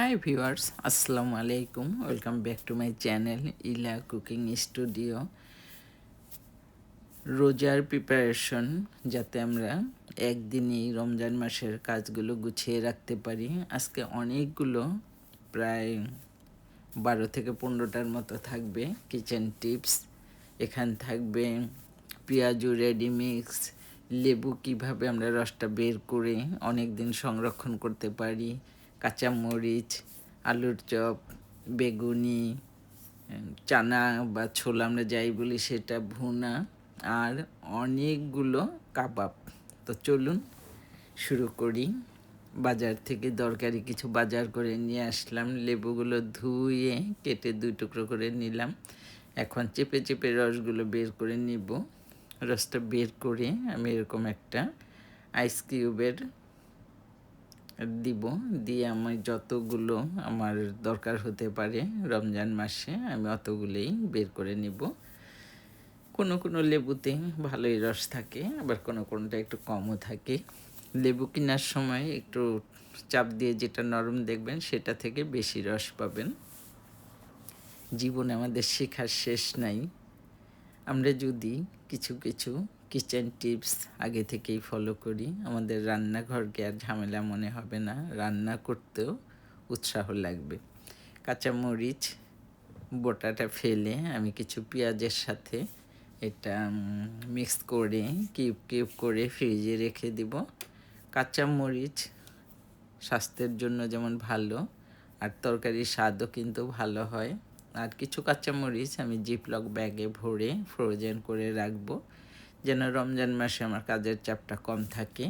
High viewers আসসালামু আলাইকুম welcome back to my channel Ila cooking studio রোজার preparation যাতে আমরা একদিনেই রমজান মাসের কাজগুলো গুছিয়ে রাখতে পারি। আজকে অনেকগুলো প্রায় বারো থেকে পনেরোটার মতো থাকবে। কিচেন টিপস এখান থাকবে পেঁয়াজু রেডি মিক্স লেবু কীভাবে আমরা রসটা বের করে অনেক দিন সংরক্ষণ করতে পারি। কাঁচামরিচ, আলুর চপ, বেগুনি চানা বা ছোলা আমরা যাই বলি সেটা ভুনা আর অনেকগুলো কাবাব। তো চলুন শুরু করি। বাজার থেকে দরকারি কিছু বাজার করে নিয়ে আসলাম। লেবুগুলো ধুয়ে কেটে দুই টুকরো করে নিলাম। এখন চেপে চেপে রসগুলো বের করে নিব। রসটা বের করে আমি এরকম একটা আইস কিউবের দিব, দিয়ে আমি যতগুলো আমার দরকার হতে পারে রমজান মাসে আমি অতগুলোই বের করে নিব। কোনো কোনো লেবুতে ভালোই রস থাকে, আবার কোনো কোনোটা একটু কমও থাকে। লেবু কেনার সময় একটু চাপ দিয়ে যেটা নরম দেখবেন সেটা থেকে বেশি রস পাবেন। জীবনে আমাদের শেখার শেষ নাই। আমরা যদি কিছু কিছু কিচেন টিপস আগে থেকেই ফলো করি। আমাদের রান্নাঘরকে আর ঝামেলা মনে হবে না। রান্না করতেও উৎসাহ লাগবে। কাঁচামরিচ, বোটাটা ফেলে আমি কিছু পেঁয়াজের সাথে এটা মিক্স করে কিউব কিউব করে ফ্রিজে রেখে দিব। কাঁচামরিচ স্বাস্থ্যের জন্য যেমন ভালো, আর তরকারির স্বাদও কিন্তু ভালো হয়। আর কিছু কাঁচামরিচ আমি জিপলক ব্যাগে ভরে ফ্রোজেন করে রাখব। যেন রমজান মাসে আমার কাজের চাপটা কম থাকে।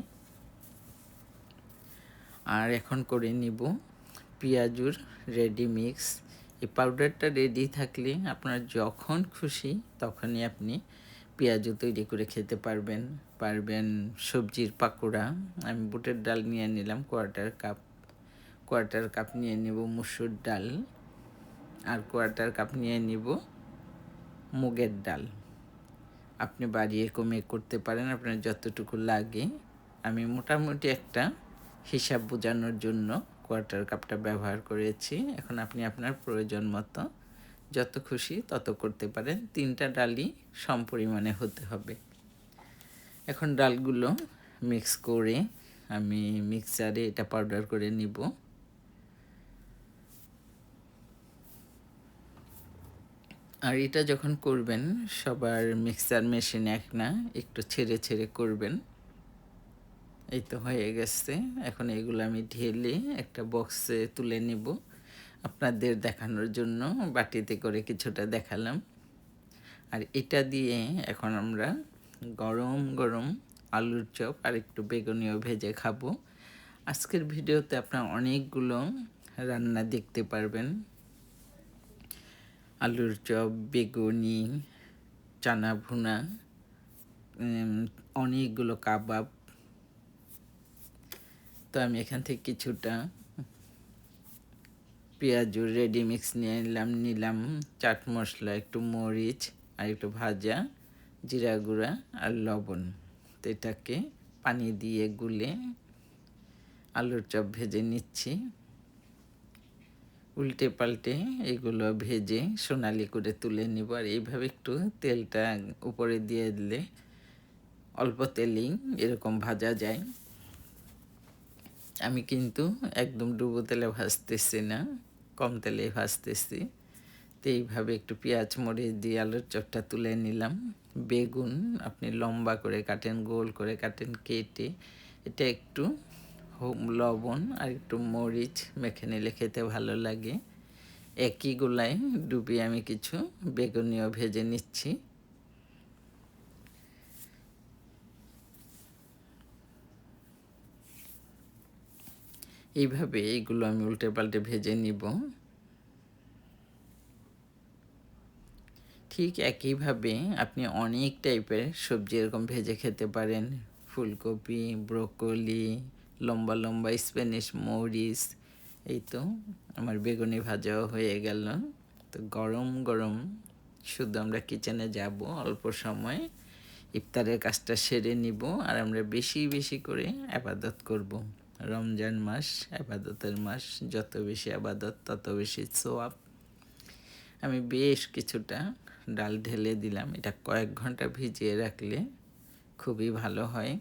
আর এখন করে নিব পেঁয়াজুর রেডি মিক্স এই পাউডারটা রেডি থাকলে আপনার যখন খুশি তখনই আপনি পেঁয়াজও তৈরি করে খেতে পারবেন। পারবেন সবজির পাকোড়া। আমি বুটের ডাল নিয়ে নিলাম কোয়ার্টার কাপ কোয়ার্টার কাপ নিয়ে নেব মুসুর ডাল। আর কোয়ার্টার কাপ নিয়ে নিব মুগের ডাল। আপনি বাড়িয়ে কমিয়ে করতে পারেন, আপনার যতটুকু লাগে। আমি মোটামুটি একটা হিসাব বোঝানোর জন্য কোয়ার্টার কাপটা ব্যবহার করেছি। এখন আপনি আপনার প্রয়োজন মতো যত খুশি তত করতে পারেন। তিনটা ডালই সম পরিমাণে হতে হবে। এখন ডালগুলো মিক্স করে আমি মিক্সারে এটা পাউডার করে নিব। আর এটা যখন করবেন, সবার মিক্সার মেশিন এক না, একটু ছেড়ে ছেড়ে করবেন। এই তো হয়ে গেছে। এখন এগুলো আমি ঢেলে একটা বক্সে তুলে নেব। আপনাদের দেখানোর জন্য বাটিতে করে কিছুটা দেখালাম। আর এটা দিয়ে এখন আমরা গরম গরম আলুর চপ আর একটু বেগুনিও ভেজে খাব। আজকের ভিডিওতে আপনার অনেকগুলো রান্না দেখতে পারবেন। আলুর চপ, বেগুনি, চানা ভুনা অনেকগুলো কাবাব। তো আমি এখান থেকে কিছুটা পেঁয়াজু রেডি মিক্স নিয়ে নিলাম নিলাম। চাট মশলা, একটু মরিচ আর একটু ভাজা, জিরা গুঁড়া আর লবণ। তো এটাকে পানি দিয়ে গুলে আলুর চপ ভেজে নিচ্ছি। উল্টে পাল্টে এগুলো ভেজে সোনালি করে তুলে নিব। আর এইভাবে একটু তেলটা উপরে দিয়ে দিলে অল্প তেলেই এরকম ভাজা যায়। আমি কিন্তু একদম ডুবো তেলে ভাজতেছি না, কম তেলে ভাজতেছি। তো এইভাবে একটু পেঁয়াজ মরিচ দিয়ে আলুর চপটা তুলে নিলাম। বেগুন আপনি লম্বা করে কাটেন, গোল করে কাটেন, কেটে এটা একটু লবণ আর একটু মরিচ মেখে নিলে খেতে ভালো লাগে। একই গোলায় ডুবিয়ে আমি কিছু বেগুনিও ভেজে নিচ্ছি। এইভাবে এইগুলো আমি উল্টে পাল্টে ভেজে নিব। ঠিক একইভাবে আপনি অনেক টাইপের সবজি এরকম ভেজে খেতে পারেন। ফুলকপি, ব্রোকলি লম্বা লম্বা স্প্যানিশ মরিচ, এই তো আমার বেগুনি ভাজাও হয়ে গেল। তো গরম গরম শুধু আমরা কিচেনে যাব, অল্প সময় ইফতারের কাজটা সেরে নিব আর আমরা বেশি বেশি করে আবাদত করব। রমজান মাস, আবাদতের মাস, যত বেশি আবাদত, তত বেশি সোয়াব। আমি বেশ কিছুটা ডাল ঢেলে দিলাম, এটা কয়েক ঘণ্টা ভিজিয়ে রাখলে খুবই ভালো হয়।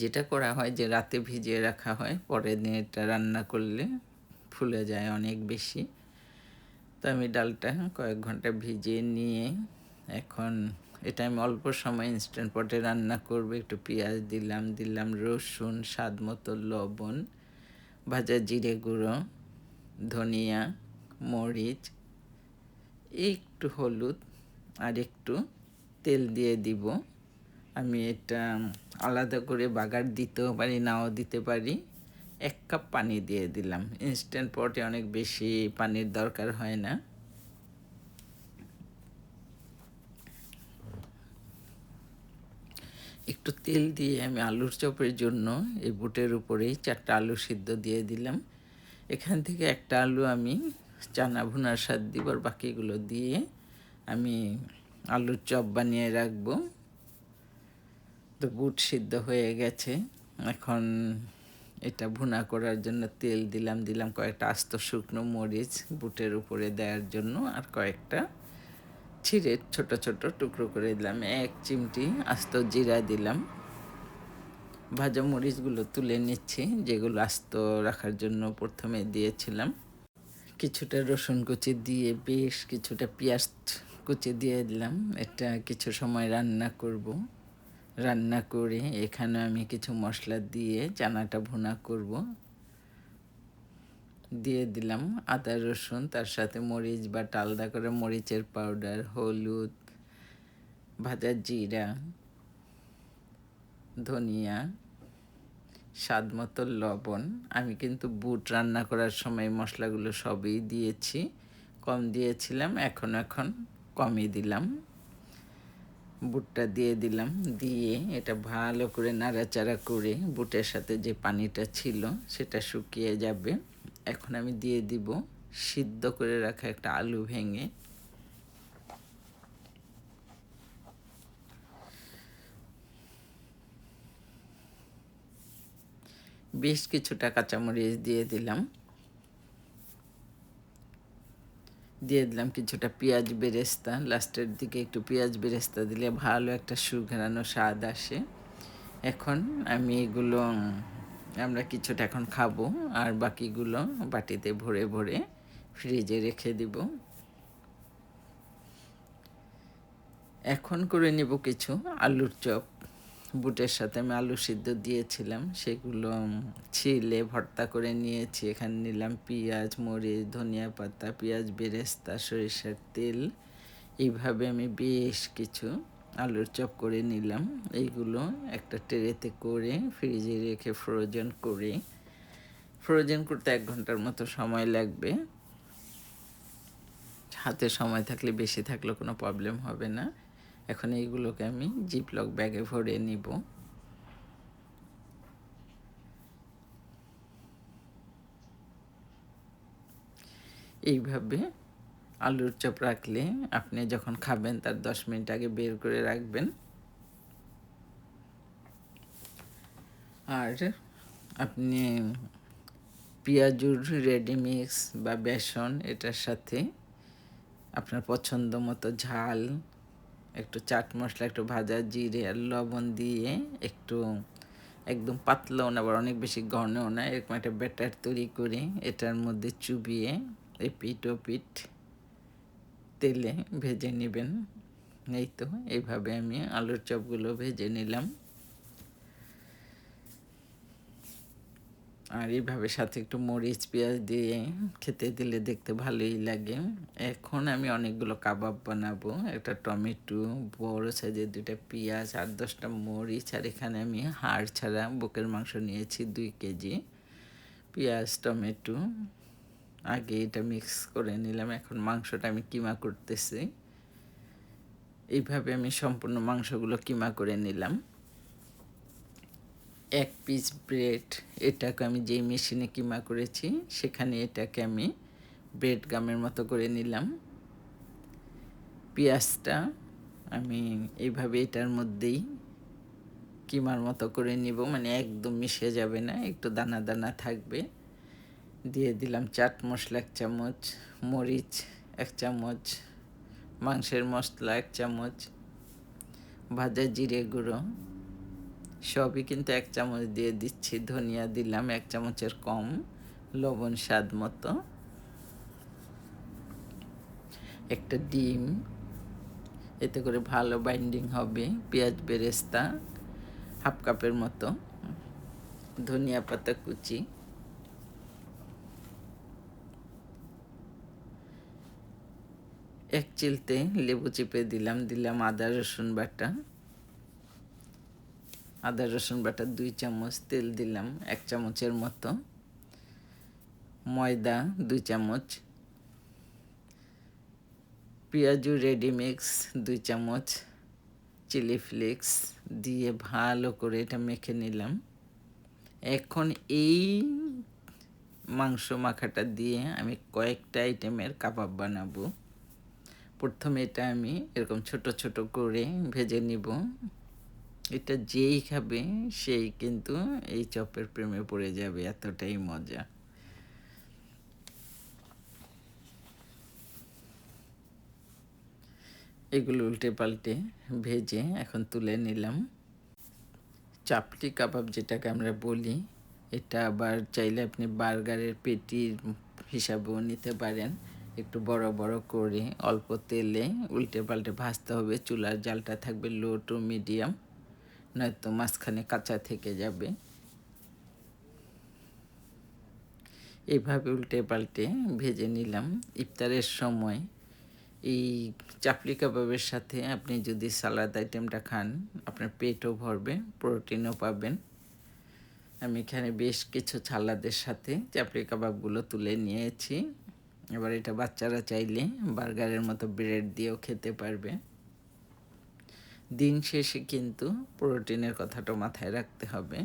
যেটা করা হয় যে রাতে ভিজিয়ে রাখা হয় পরের দিন এটা রান্না করলে ফুলে যায় অনেক বেশি। তো আমি ডালটা কয়েক ঘণ্টা ভিজিয়ে নিয়ে এখন এটা আমি অল্প সময় ইনস্ট্যান্ট পটে রান্না করব। একটু পেঁয়াজ দিলাম দিলাম রসুন, স্বাদ মতো লবণ, ভাজা জিরে গুঁড়ো, ধনিয়া, মরিচ, একটু হলুদ আর একটু তেল দিয়ে দিব। আমি এটা আলাদা করে বাগার দিতেও পারি, নাও দিতে পারি। এক কাপ পানি দিয়ে দিলাম। ইনস্ট্যান্ট পটে অনেক বেশি পানির দরকার হয় না। একটু তেল দিয়ে আমি আলুর চপের জন্য এই বুটের উপরেই চারটা আলু সিদ্ধ দিয়ে দিলাম। এখান থেকে একটা আলু আমি চানা ভুনার স্বাদ দিব, আর বাকিগুলো দিয়ে আমি আলুর চপ বানিয়ে রাখব। তো বুট সিদ্ধ হয়ে গেছে। এখন এটা ভুনা করার জন্য তেল দিলাম দিলাম কয়েকটা আস্ত শুকনো মরিচ বুটের উপরে দেওয়ার জন্য আর কয়েকটা ছিঁড়ে ছোট ছোট টুকরো করে দিলাম। এক চিমটি আস্ত জিরা দিলাম। ভাজা মরিচগুলো তুলে নিচ্ছি, যেগুলো আস্ত রাখার জন্য প্রথমে দিয়েছিলাম। কিছুটা রসুন কুচি দিয়ে, বেশ কিছুটা পেঁয়াজ কুচি দিয়ে দিলাম। এটা কিছু সময় রান্না করব। রান্না করে এখানে আমি কিছু মশলা দিয়ে চানাটা ভুনা করব। দিয়ে দিলাম আদা, রসুন, তার সাথে মরিচ বা টালদা করে মরিচের পাউডার, হলুদ, ভাজা জিরা, ধনিয়া, স্বাদ মতো লবণ। আমি কিন্তু বুট রান্না করার সময় মশলাগুলো সবই দিয়েছি। কম দিয়েছিলাম, এখন এখন কমই দিলাম। বুটটা দিয়ে দিলাম। দিয়ে এটা ভালো করে নাড়াচাড়া করে বুটের সাথে যে পানিটা ছিল সেটা শুকিয়ে যাবে। এখন আমি দিয়ে দিব সিদ্ধ করে রাখা একটা আলু ভেঙে। বেশ কিছুটা কাঁচামরিচ দিয়ে দিলাম। দিয়ে দিলাম কিছুটা পেঁয়াজ বেরেস্তা। লাস্টের দিকে একটু পেঁয়াজ বেরেস্তা দিলে ভালো একটা সুঘেরানো স্বাদ আসে। এখন আমি এগুলো, আমরা কিছুটা এখন খাব আর বাকিগুলো বাটিতে ভরে ভরে ফ্রিজে রেখে দিব। এখন করে নিব কিছু আলুর চপ। বুটের সাথে আমি আলু সিদ্ধ দিয়েছিলাম। সেগুলো ছিলে, ভর্তা করে নিয়েছি। এখানে নিলাম পেঁয়াজ, মরিচ, ধনিয়া পাতা, পেঁয়াজ, বেরেস্তা, সরিষার তেল। এইভাবে আমি বেশ কিছু আলুর চপ করে নিলাম। এইগুলো একটা ট্রেতে করে ফ্রিজে রেখে ফ্রোজেন করে, ফ্রোজেন করতে এক ঘণ্টার মতো সময় লাগবে। হাতে সময় থাকলে, বেশি থাকলে কোনো প্রবলেম হবে না। এখন এইগুলোকে আমি জিপলক ব্যাগে ভরে নিব। এইভাবে আলুর চপ রাখলে আপনি যখন খাবেন তার দশ মিনিট আগে বের করে রাখবেন। আর আপনি পেঁয়াজুর রেডিমিক্স বা বেসন এটার সাথে আপনার পছন্দ মতো ঝাল একটু চাট মশলা, একটু ভাজা জিরে আর লবণ দিয়ে একটু একদম পাতলাও না, আবার অনেক বেশি ঘনও না, এরকম একটা ব্যাটার তৈরি করে এটার মধ্যে চুবিয়ে পিঠ ও পিঠ তেলে ভেজে নেবেন। এই তো, এইভাবে আমি আলুর চপগুলো ভেজে নিলাম। আর এইভাবে সাথে একটু মরিচ, পেঁয়াজ দিয়ে খেতে দিলে দেখতে ভালোই লাগে। এখন আমি অনেকগুলো কাবাব বানাবো, একটা টমেটো, বড় সাইজের দুটা পেঁয়াজ আর দশটা মরিচ, আর এখানে আমি হাড় ছাড়া বুকের মাংস নিয়েছি দুই কেজি। পেঁয়াজ, টমেটো, আগে এটা মিক্স করে নিলাম, এখন মাংসটা আমি কিমা করতেছি। এইভাবে আমি সম্পূর্ণ মাংসগুলো কিমা করে নিলাম। এক পিস ব্রেড এটাকে আমি যেই মেশিনে কিমা করেছি, সেখানে এটাকে আমি ব্রেড গামের মতো করে নিলাম। পেঁয়াজটা আমি এইভাবে এটার মধ্যেই কিমার মতো করে নিব মানে একদম মিশে যাবে না, একটু দানা দানা থাকবে। দিয়ে দিলাম চাট মশলা এক চামচ, মরিচ এক চামচ, মাংসের মশলা এক চামচ, ভাজা জিরে গুঁড়ো। সবই কিন্তু এক চামচ দিয়ে দিচ্ছি। ধনিয়া দিলাম, এক চামচের কম। লবণ স্বাদ মতো। একটা ডিম। এতে করে ভালো বাইন্ডিং হবে। পেঁয়াজ বেরেস্তা, হাফ কাপের মতো। ধনিয়া পাতা কুচি। এক চিলতে লেবু চিপে দিলাম। দিলাম আদা, রসুন বাটা। আদা, রসুন বাটা দুই চামচ, তেল দিলাম এক চামচের মতো। ময়দা দুই চামচ। পেঁয়াজু রেডি মিক্স দুই চামচ। চিলি ফ্লেক্স দিয়ে ভালো করে এটা মেখে নিলাম। এখন এই মাংস মাখাটা দিয়ে আমি কয়েকটা আইটেমের কাবাব বানাবো। প্রথমে এটা আমি এরকম ছোট ছোট করে ভেজে নিব। এটা যেই খাবে, সেই কিন্তু এই চপের প্রেমে পড়ে যাবে, এতটাই মজা। এগুলো উল্টে পাল্টে ভেজে এখন তুলে নিলাম। চাপটি কাবাব যেটাকে আমরা বলি, এটা আবার চাইলে আপনি বার্গারের পেটির হিসাবেও নিতে পারেন। একটু বড় বড় করে অল্প তেলে উল্টে পাল্টে ভাজতে হবে, চুলার জালটা থাকবে লো টু মিডিয়াম। নয়তো মাঝখানে কাঁচা থেকে যাবে। এইভাবে উল্টে পাল্টে ভেজে নিলাম। ইফতারের সময় এই চাপলি কাবাবের সাথে আপনি যদি সালাদ আইটেমটা খান, আপনার পেটও ভরবে, প্রোটিনও পাবেন। আমি এখানে বেশ কিছু সালাদের সাথে চাপলি কাবাবগুলো তুলে নিয়েছি। এবার এটা বাচ্চারা চাইলে বার্গারের মতো ব্রেড দিয়েও খেতে পারবে। দিন শেষে কিন্তু প্রোটিনের কথাটা মাথায় রাখতে হবে।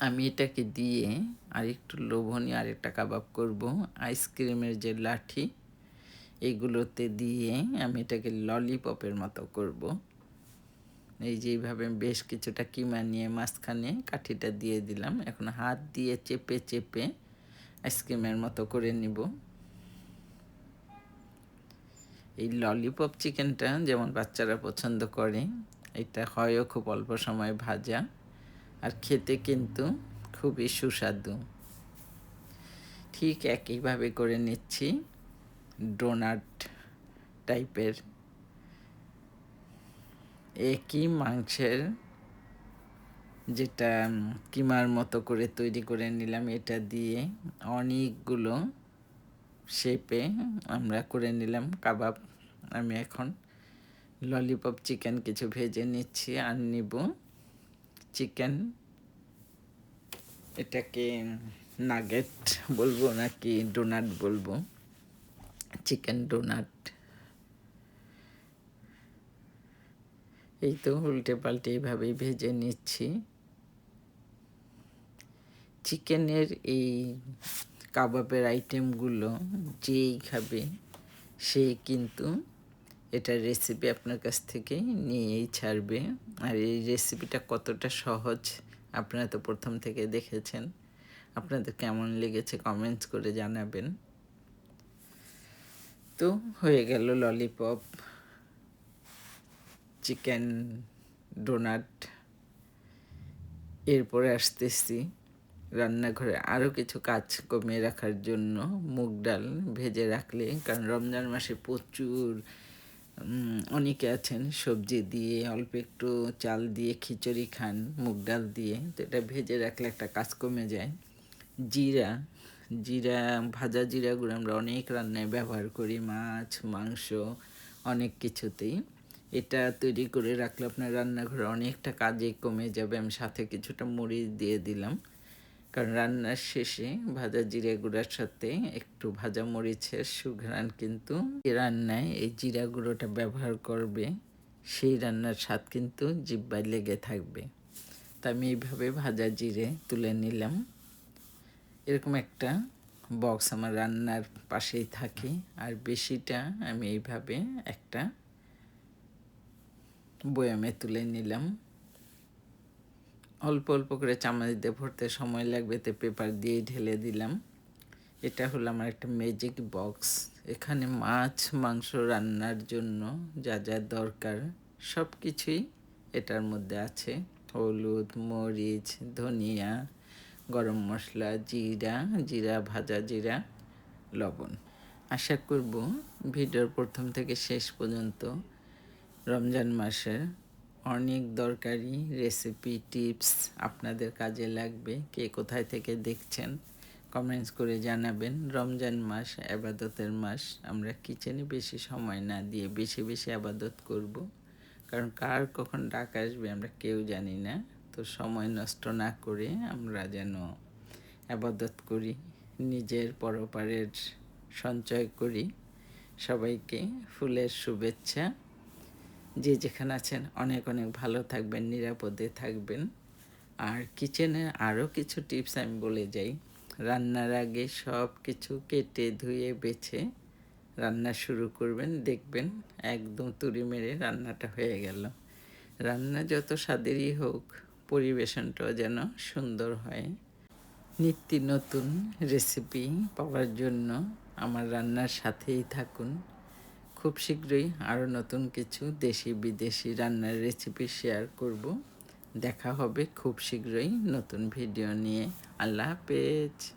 আমি এটাকে দিয়ে আরেকটু লোভনীয় আরেকটা কাবাব করব। আইসক্রিমের যে লাঠি, এগুলোতে দিয়ে আমি এটাকে ললিপপের মতো করব। এই যে এইভাবে বেশ কিছুটা কিমা নিয়ে মাঝখানে কাঠিটা দিয়ে দিলাম। এখন হাত দিয়ে চেপে চেপে আইসক্রিমের মতো করে নিব। এই ললিপপ চিকেনটা যেমন বাচ্চারা পছন্দ করে, এটা হয়ও খুব অল্প সময় ভাজা আর খেতে কিন্তু খুবই সুস্বাদু। ঠিক একইভাবে করে নিচ্ছি ডোনাট টাইপের একই মাংসের যেটা কিমার মতো করে তৈরি করে নিলাম, এটা দিয়ে অনেকগুলো শেপে আমরা করে নিলাম কাবাব। আমি এখন ললিপপ চিকেন কিছু ভেজে নিচ্ছি আর নিব চিকেন এটাকে নাগেট বলব নাকি ডোনাট বলব? চিকেন ডোনাট এই তো উল্টে পাল্টে এইভাবেই ভেজে নিচ্ছি। চিকেনের এই কাবাবের আইটেমগুলো যেই খাবে, সে কিন্তু এটার রেসিপি আপনার কাছ থেকে নিয়েই ছাড়বে। আর এই রেসিপিটা কতটা সহজ, আপনারা তো প্রথম থেকে দেখেছেন। আপনাদের কেমন লেগেছে কমেন্টস করে জানাবেন। তো হয়ে গেল ললিপপ চিকেন ডোনাট এরপরে আসতেছি। রান্নাঘরে আরও কিছু কাজ কমিয়ে রাখার জন্য মুগ ডাল ভেজে রাখলে, কারণ রমজান মাসে প্রচুর অনেকে আছেন সবজি দিয়ে, অল্প একটু চাল দিয়ে, খিচুড়ি খান, মুগ ডাল দিয়ে, তো এটা ভেজে রাখলে একটা কাজ কমে যায়। জিরা জিরা, ভাজা জিরাগুলো আমরা অনেক রান্নায় ব্যবহার করি, মাছ, মাংস, অনেক কিছুতেই। এটা তৈরি করে রাখলে আপনার রান্নাঘরে অনেকটা কাজে কমে যাবে। আমি সাথে কিছুটা মরিচ দিয়ে দিলাম। কারণ রান্নার শেষে ভাজা জিরে গুঁড়ার সাথে একটু ভাজা মরিচের সুঘ্রাণ কিন্তু রান্নায় এই জিরা গুঁড়োটা ব্যবহার করবে, সেই রান্নার স্বাদ কিন্তু জিব্বায় লেগে থাকবে। তা আমি এইভাবে ভাজা জিরে তুলে নিলাম। এরকম একটা বক্স আমার রান্নার পাশেই থাকে। আর বেশিটা আমি এইভাবে একটা বয়ামে তুলে নিলাম। অল্প অল্প করে চামচ দিয়ে ভরতে সময় লাগবে, তো পেপার দিয়ে ঢেলে দিলাম। এটা হলো আমার একটা ম্যাজিক বক্স এখানে মাছ, মাংস রান্নার জন্য যা যা দরকার সব কিছুই এটার মধ্যে আছে। হলুদ, মরিচ, ধনিয়া, গরম মশলা, জিরা জিরা, ভাজা জিরা, লবণ। আশা করব ভিডিওর প্রথম থেকে শেষ পর্যন্ত রমজান মাসের অনেক দরকারি রেসিপি টিপস আপনাদের কাজে লাগবে। কে কোথায় থেকে দেখছেন কমেন্টস করে জানাবেন। রমজান মাস, আবাদতের মাস, আমরা কিচেনে বেশি সময় না দিয়ে বেশি বেশি আবাদত করব। কারণ কার কখন ডাক আসবে আমরা কেউ জানি না। তো সময় নষ্ট না করে আমরা যেন আবাদত করি, নিজের পরপারের সঞ্চয় করি। সবাইকে ফুলের শুভেচ্ছা। যে যেখানে আছেন, অনেক অনেক ভালো থাকবেন, নিরাপদে থাকবেন। আর কিচেনে আরও কিছু টিপস আমি বলে যাই। রান্নার আগে সব কিছু কেটে, ধুয়ে, বেছে রান্না শুরু করবেন, দেখবেন একদম তুড়ি মেরে রান্নাটা হয়ে গেল। রান্না যত স্বাদেরই হোক, পরিবেশনটাও যেন সুন্দর হয়। নিত্য নতুন রেসিপি পাওয়ার জন্য আমার রান্নার সাথেই থাকুন। খুব শীঘ্রই আরও নতুন কিছু দেশি বিদেশি রান্নার রেসিপি শেয়ার করব। দেখা হবে খুব শীঘ্রই নতুন ভিডিও নিয়ে। আল্লাহ হাফেজ।